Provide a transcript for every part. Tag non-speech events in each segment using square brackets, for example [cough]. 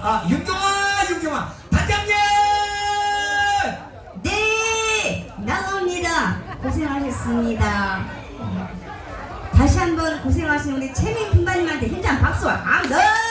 아, 윤경아, 윤경아, 반장님! 네, 나옵니다. 고생하셨습니다. 다시 한번 고생하신 우리 최민 군바님한테 힘찬 박수와 감사!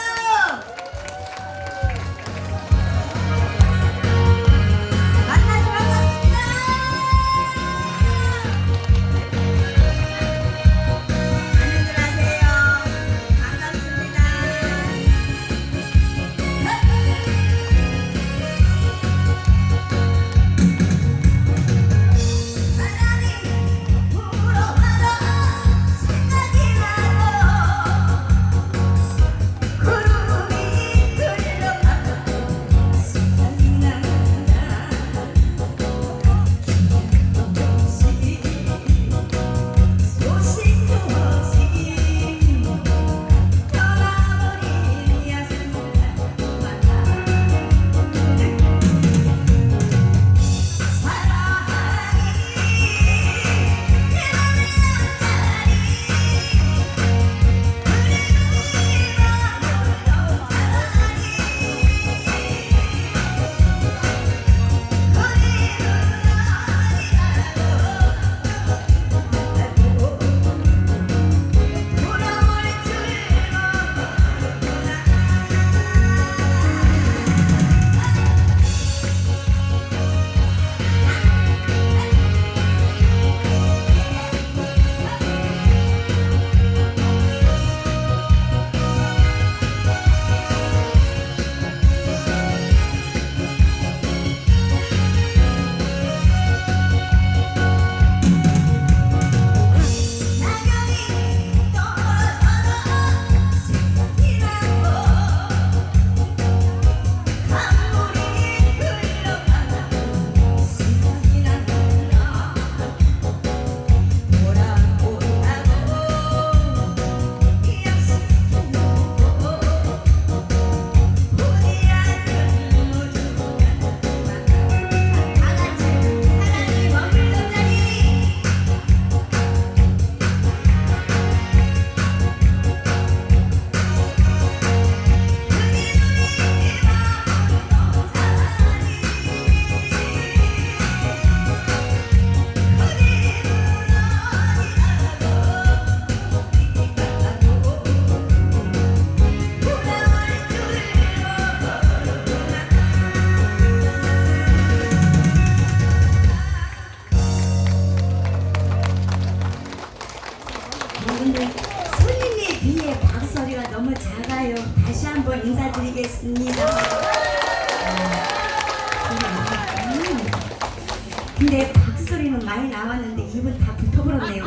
박소리는 많이 나왔는데 입은 다 붙어버렸네요.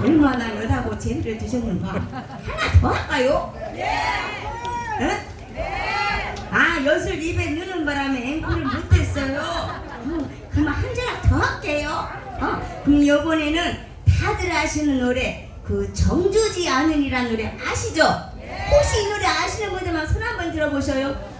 얼마나 여다고 재미를 드셨는가. 하나 더 할까요? 네. 아 엿을 입에 넣는 바람에 앵콜을 못했어요. 어, 그럼 한잔더 할게요. 어, 그럼 이번에는 다들 아시는 노래 그 정주지 않으니란 노래 아시죠? 혹시 이 노래 아시는 분들만 손 한번 들어보셔요.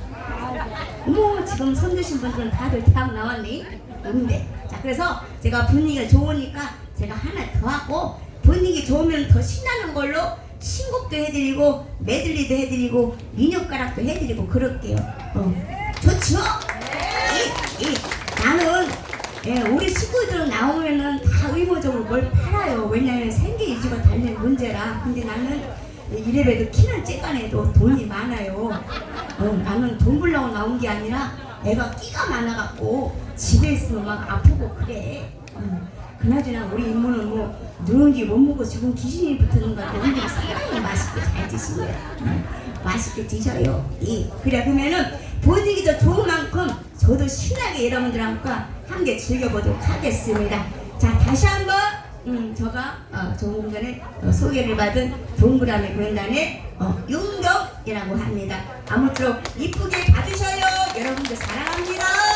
어머 지금 손 드신 분들은 다들 대학 나왔니? 없네. 자 그래서 제가 분위기가 좋으니까 제가 하나 더 하고 분위기 좋으면 더 신나는 걸로 신곡도 해드리고 메들리도 해드리고 민요가락도 해드리고 그럴게요. 어. 좋죠? 이, 이, 나는 예, 우리 식구들 나오면은 다 의무적으로 뭘 팔아요. 왜냐면 생계 유지가 달린 문제라. 근데 나는 이래봬도 키는 째간해도 돈이 많아요. 어, 나는 돈 벌려고 나온 게 아니라 애가 끼가 많아갖고 집에 있으면 막 아프고 그래. 어, 그나저나 우리 이모는 뭐 누룽지 못 먹고 지금 귀신이 붙는 것 같아. 근데 상당히 맛있게 잘 드시고요. 음, 맛있게 드셔요. 이 그래 그러면은 분위기도 좋은 만큼 저도 신나게 여러분들과 함께 즐겨보도록 하겠습니다. 자 다시 한번 음, 제가 어, 조금 전에 어, 소개를 받은 동그라미 공연단의 어, 윤경이라고 합니다. 아무쪼록 이쁘게 봐주셔요. 여러분들 사랑합니다.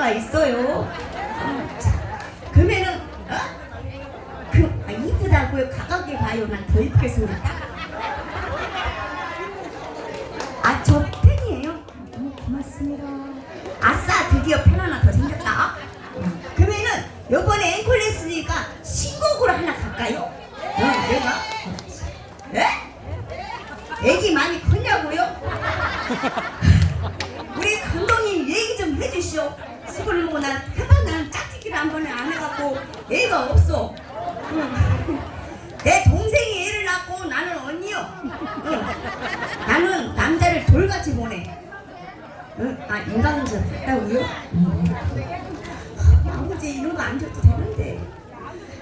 싸가지가 있어요. 그러면은 어? 그 아, 이쁘다고요. 가깝게 봐요. 난 더 이쁘게 생겼다. 아, 저 팬이에요. 너무 고맙습니다. 아싸, 드디어 팬 하나 더 생겼다. 그러면은 요번에 앵콜 했으니까 신곡으로 하나 갈까요? 어, 내가? 예? 애기 많이 컸냐고요? 우리 감독님 얘기 좀 해주시오. 시골을 보고 난 해봐 나는 짝짓기를 한 번에 안 해갖고 애가 없어. 응. 내 동생이 애를 낳고 나는 언니요. 응. 나는 남자를 돌같이 보내. 응? 아 인간운전 했다고요? 아버지 이런 거 안 줘도 되는데.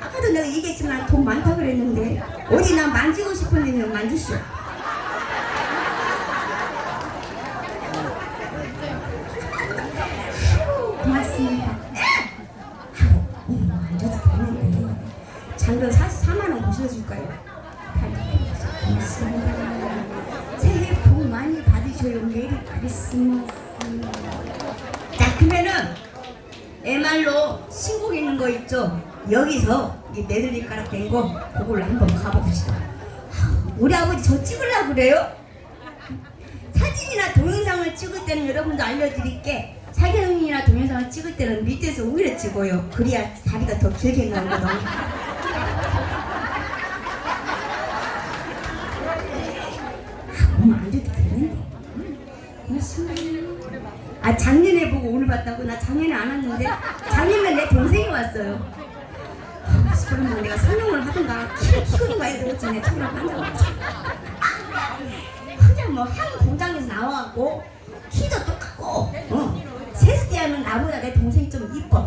아까도 내가 얘기했지만 돈 많다 그랬는데 어디 나 만지고 싶은 데는 만지시오. 장도 4만 원 모셔줄까요? 고맙습니다. 새해 복 많이 받으셔요. 메리 크리스마스. 자, 그러면은 MR로 신곡 있는 거 있죠? 여기서 이 메들리 가락 된 거 그걸로 한번 가봅시다. 우리 아버지 저 찍으려고 그래요? 사진이나 동영상을 찍을 때는 여러분도 알려드릴게 사진이나 동영상을 찍을 때는 밑에서 위로 찍어요 그래야 다리가 더 길게 나오거든 음, 안 줘도 되는데 아 작년에 보고 오늘 봤다고? 나 작년에 안 왔는데 작년에 내 동생이 왔어요 아, 그러면 내가 성형을 하든가 키를 키우든가 해야 되겠지 처음에 한다고 그냥 뭐한 공장에서 나와갖고 키도 똑같고 어. 세수 때하면 나보다 내 동생이 좀 이뻐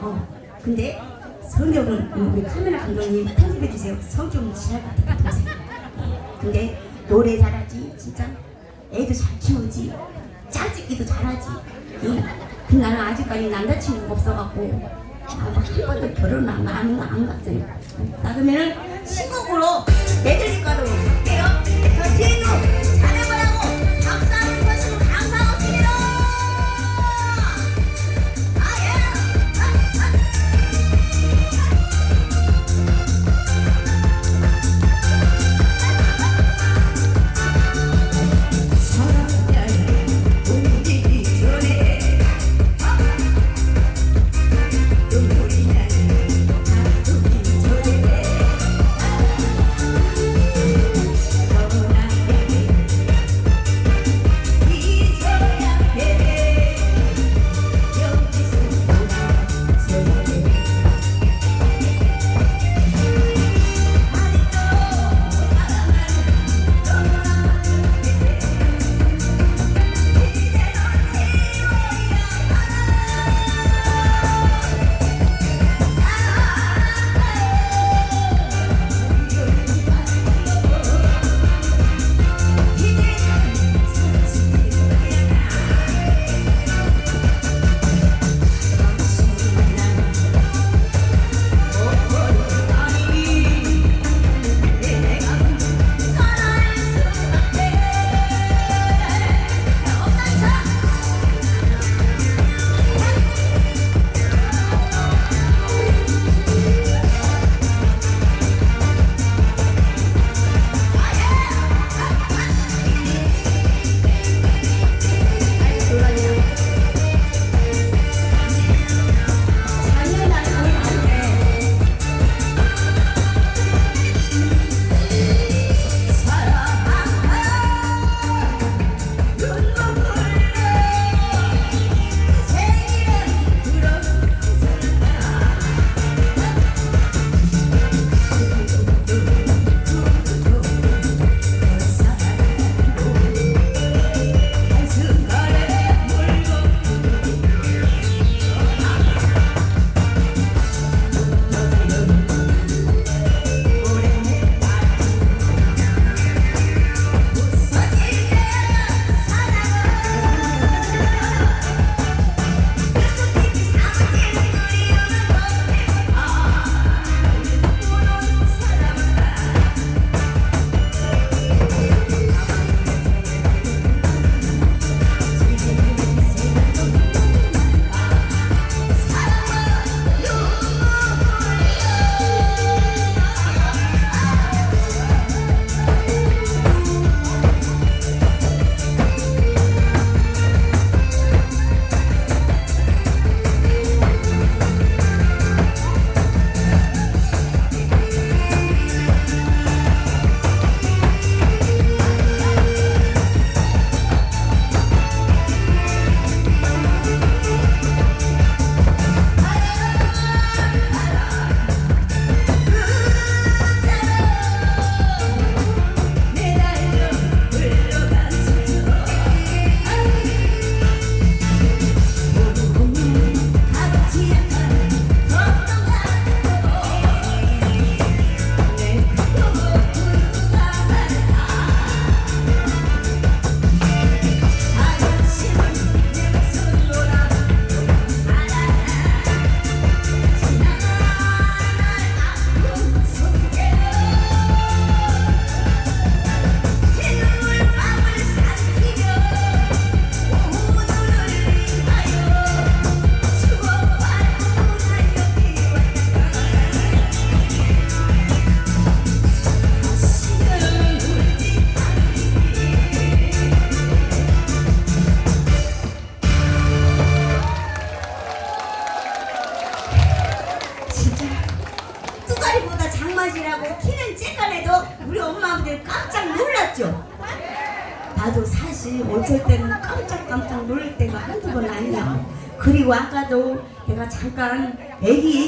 어. 근데 성격은 음, 우리 카메라 감독님 편집해 주세요 성격은 지랄 같아 그 동생 어. 근데 노래 잘하지? 진짜? 애도 잘 키우지? 짜증기도 잘하지? 응. 근데 나는 아직까지 남자친구가 없어갖고 아, 한 번도 결혼 안, 안, 안 갔어요. 자 그러면은 메들리 가로 할게요. 저 뒤에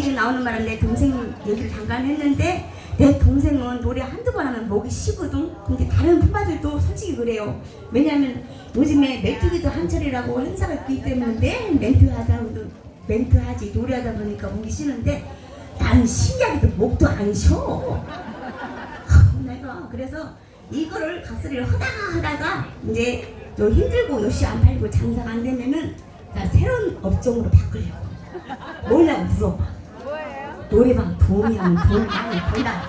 얘기 나오는 말은 내 동생 얘기를 잠깐 했는데 내 동생은 노래 한두 번 하면 목이 쉬거든. 근데 다른 품바들도 솔직히 그래요. 왜냐면 요즘에 메뚜기도 한철이라고 행사가 있기 때문에 매일 멘트 하다도 멘트 하지 노래하다 보니까 목이 쉬는데 나는 신기하게도 목도 안 쉬어. 내가 그래서 이거를 가스리를 하다가 하다가 이제 좀 힘들고 요시 안 팔고 장사가 안 되면은 나 새로운 업종으로 바꾸려고 뭐냐고 물어봐 노래방 도움이 하면 돈 많이 번다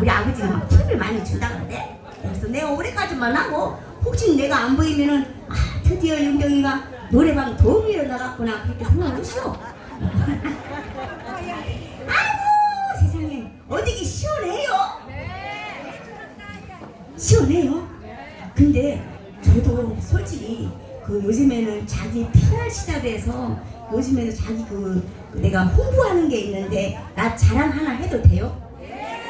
우리 아버지가 막 팁을 많이 준다 그러대. 그래서 내가 올해까지만 하고 혹시 내가 안 보이면은 아 드디어 윤경이가 노래방 도우미로 나갔구나. 그렇게 생각하시오. [laughs] 아이고 세상에. 어디기 시원해요? 시원해요. 근데 저도 솔직히 그 요즘에는 자기 PR 시답에서 요즘에는 자기 그, 그 내가 홍보하는 게 있는데 나 자랑 하나 해도 돼요?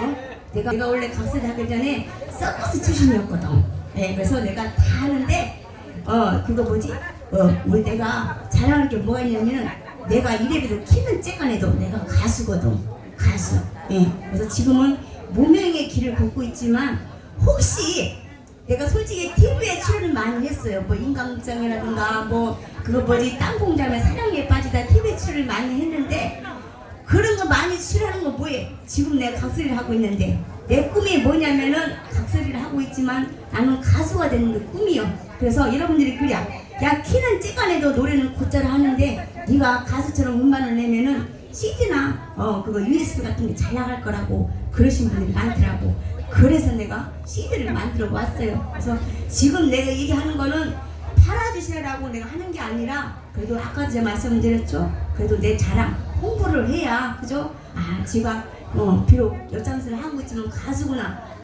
어? 내가 내가 원래 가수 하기 전에 서커스 출신이었거든. 네, 그래서 내가 다 하는데 어 그거 뭐지? 어 우리 내가 자랑할 게 뭐가 있냐면 내가 이래봬도 키는 쬐간해도 내가 가수거든. 가수. 예. 그래서 지금은 무명의 길을 걷고 있지만 혹시 내가 솔직히 TV에 출연을 많이 했어요. 뭐 인간극장이라든가 뭐 그거 뭐지 땅콩자매 사랑에 빠지다 TV에 출연을 많이 했는데 그런 거 많이 출연하는 거 뭐해? 지금 내가 각설이를 하고 있는데 내 꿈이 뭐냐면은 각설이를 하고 있지만 나는 가수가 되는 게 꿈이요. 그래서 여러분들이 그래. 야 키는 찌간해도 노래는 곧잘 하는데 네가 가수처럼 음반을 내면은 CD나 어 그거 USB 같은 게 잘 나갈 거라고 그러신 분들이 많더라고. 그래서 내가 CD를 만들어 왔어요. 그래서 지금 내가 얘기하는 거는 팔아주시라고 내가 하는 게 아니라 그래도 아까 제가 말씀드렸죠. 그래도 내 자랑 홍보를 해야 그죠? 아 지가 어 비록 여장수를 하고 있지만 가수구나